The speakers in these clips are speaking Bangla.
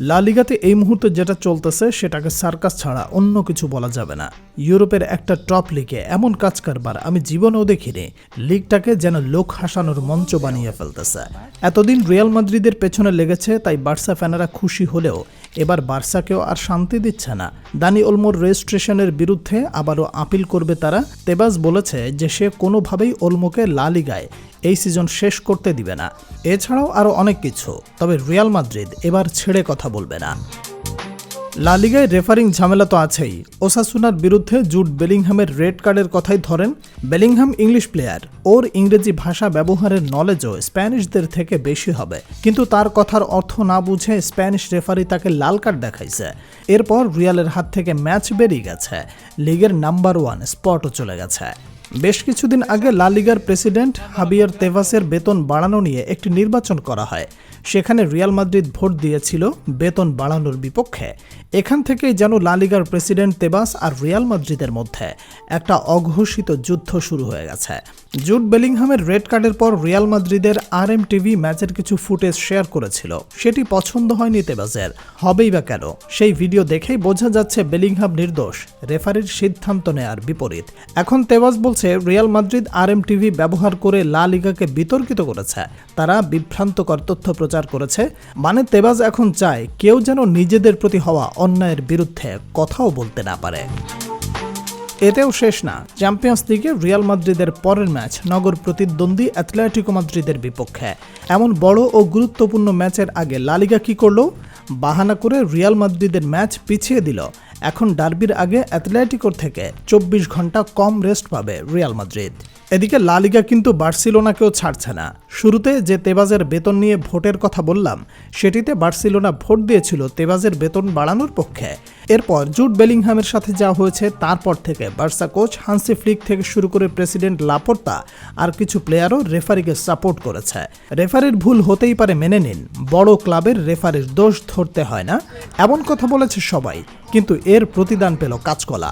লা লিগাতে এই মুহূর্তে যেটা চলতেছে সেটাকে সার্কাস ছাড়া অন্য কিছু বলা যাবে না। ইউরোপের একটা টপ লিগে এমন কাজ কারবার আমি জীবনেও দেখিনি। লিগটাকে যেন লোক হাসানোর মঞ্চ বানিয়ে ফেলতেছে। এতদিন রিয়াল মাদ্রিদের পেছনে লেগেছে, তাই বার্সা ফ্যানেরা খুশি হলেও এবার বার্সাকেও আর শান্তি দিচ্ছে না। দানি ওলমোর রেজিস্ট্রেশনের বিরুদ্ধে আবারও আপিল করবে তারা। তেবাস বলেছে যে সে কোনোভাবেই ওলমোকে লা লিগায় এই সিজন শেষ করতে দিবে না। এছাড়াও আরও অনেক কিছু, তবে রিয়াল মাদ্রিদ এবার ছেড়ে কথা বলবে না। লা লিগায় রেফারিং ঝামেলা তো আছেই। ওসাসুনার বিরুদ্ধে জুট বেলিংহামের রেড কার্ডের কথাই ধরেন বেলিংহাম ইংলিশ প্লেয়ার। ওর ইংরেজি ভাষা ব্যবহারের নলেজও স্প্যানিশদের থেকে বেশি হবে। কিন্তু তার কথার অর্থ না বুঝে স্প্যানিশ রেফারি তাকে লাল কার্ড দেখাইছে। এরপর রিয়ালের হাত থেকে ম্যাচ বেরিয়ে গেছে। লিগের নাম্বার ওয়ান স্পটও চলে গেছে। বেশ কিছুদিন আগে লা লিগার প্রেসিডেন্ট হাবিয়ার তেভাসের বেতন বাড়ানো নিয়ে একটি নির্বাচন করা হয়। সেখানে রিয়াল মাদ্রিদ ভোট দিয়েছিল বেতন বাড়ানোর বিপক্ষে। এখান থেকেই যেন লা লিগার প্রেসিডেন্ট তেবাস আর রিয়াল মাদ্রিদের মধ্যে একটা অঘোষিত যুদ্ধ শুরু হয়ে গেছে। জুট বেলিংহামের রেড কার্ডের পর রিয়াল মাদ্রিদের আর এম টিভি ম্যাচের কিছু ফুটেজ শেয়ার করেছিল। সেটি পছন্দ হয়নি তেবাজের। হবেই বা কেন? সেই ভিডিও দেখেই বোঝা যাচ্ছে বেলিংহাম নির্দোষ। রেফারির সিদ্ধান্ত নেয়ার বিপরীত। এখন তেবাজ বলছে, রিয়াল মাদ্রিদ আর এম টিভি ব্যবহার করে লা লিগাকে বিতর্কিত করেছে। তারা বিভ্রান্তকর তথ্য প্রচার করেছে। মানে তেবাজ এখন চায়, কেউ যেন নিজেদের প্রতি হওয়া অন্যায়ের বিরুদ্ধে কথাও বলতে না পারে। এতেও শেষ না। চ্যাম্পিয়ন্স লিগে রিয়াল মাদ্রিদের পরের ম্যাচ নগর প্রতিদ্বন্দ্বী অ্যাথলেটিকো মাদ্রিদের বিপক্ষে। এমন বড় ও গুরুত্বপূর্ণ ম্যাচের আগে লালিগা কি করল? বাহানা করে রিয়াল মাদ্রিদের ম্যাচ পিছিয়ে দিল। এখন ডার্বির আগে অ্যাথলেটিকোর থেকে চব্বিশ ঘণ্টা কম রেস্ট পাবে রিয়াল মাদ্রিদ। এদিকে লা লিগা কিন্তু বার্সিলোনাকেও ছাড়ছে না। শুরুতে যে তেবাজের বেতন নিয়ে ভোটের কথা বললাম, সেটিতে বার্সিলোনা ভোট দিয়েছিল তেবাজের বেতন বাড়ানোর পক্ষে। এরপর জুট বেলিংহামের সাথে যা হয়েছে তারপর থেকে বার্সা কোচ হান্সি ফ্লিক থেকে শুরু করে প্রেসিডেন্ট লাপোর্তা আর কিছু প্লেয়ারও রেফারিকে সাপোর্ট করেছে। রেফারির ভুল হতেই পারে মেনে নিন, বড় ক্লাবের রেফারির দোষ ধরতে হয় না, এমন কথা বলেছে সবাই। কিন্তু এর প্রতিদান পেল কাজকলা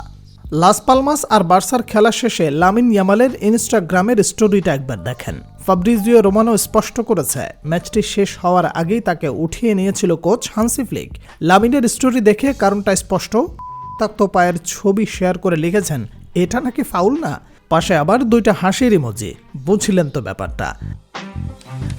লাস পালমাস আর বার্সার খেলা শেষে লামিন ইয়ামালের ইনস্টাগ্রামের স্টোরিটা একবার দেখেন। ফাব্রিজিও রোমানো স্পষ্ট করেছে, ম্যাচটি শেষ হওয়ার আগেই তাকে উঠিয়ে নিয়েছিল কোচ হান্সি ফ্লিক। লামিনের স্টোরি দেখে কারণটা স্পষ্ট তাক্ত পায়ের ছবি শেয়ার করে লিখেছেন, এটা নাকি ফাউল না? পাশে আবার দুইটা হাসির ইমোজি, বুঝলেন তো ব্যাপারটা।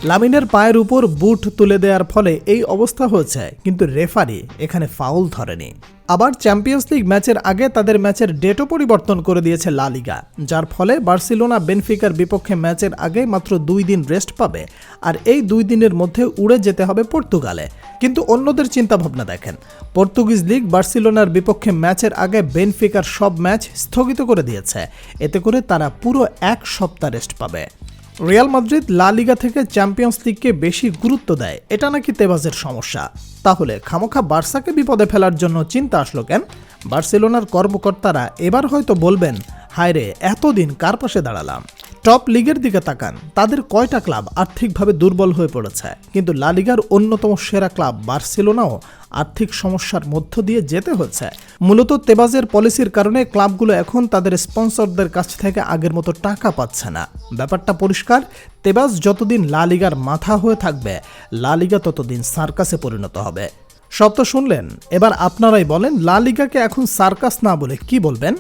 লামিনের পায়ের উপর বুট তুলে দেওয়ার ফলে এই অবস্থা হয়েছে, কিন্তু রেফারি এখানে ফাউল ধরেনি। আবার চ্যাম্পিয়ন্স লিগ ম্যাচের আগে তাদের ম্যাচের ডেটও পরিবর্তন করে দিয়েছে লা লিগা, যার ফলে বার্সিলোনা বেনফিকার বিপক্ষে ম্যাচের আগে মাত্র দুই দিন রেস্ট পাবে, আর এই দুই দিনের মধ্যে উড়ে যেতে হবে পর্তুগালে। কিন্তু অন্যদের চিন্তাভাবনা দেখেন, পর্তুগিজ লিগ বার্সিলোনার বিপক্ষে ম্যাচের আগে বেনফিকার সব ম্যাচ স্থগিত করে দিয়েছে, এতে করে তারা পুরো এক সপ্তাহ রেস্ট পাবে। রিয়াল মাদ্রিদ লা লিগা থেকে চ্যাম্পিয়ন্স লিগকে বেশি গুরুত্ব দেয়। এটা নাকি তেবাজের সমস্যা? তাহলে খামোখা বার্সাকে বিপদে ফেলার জন্য চিন্তা আসলো কেন? বার্সেলোনার কর্মকর্তারা এবার হয়তো বলবেন হায় রে এতদিন কার পাশে দাঁড়ালাম? টপ লিগের দিকে তাকান। তাদের কয়টা ক্লাব আর্থিকভাবে দুর্বল হয়ে পড়েছে। কিন্তু লা লিগার অন্যতম সেরা ক্লাব বার্সেলোনাও আর্থিক সমস্যার মধ্য দিয়ে যেতে হচ্ছে। মূলত তেবাজের পলিসির কারণে ক্লাবগুলো এখন তাদের স্পন্সরদের কাছ থেকে আগের মতো টাকা পাচ্ছে না। ব্যাপারটা পরিষ্কার, তেবাজ যতদিন লা লিগার মাথা হয়ে থাকবে, লা লিগা ততদিন সার্কাসে পরিণত হবে। সব তো শুনলেন? এবার আপনারাই বলেন, লা লিগাকে এখন সার্কাস না বলে কি বলবেন?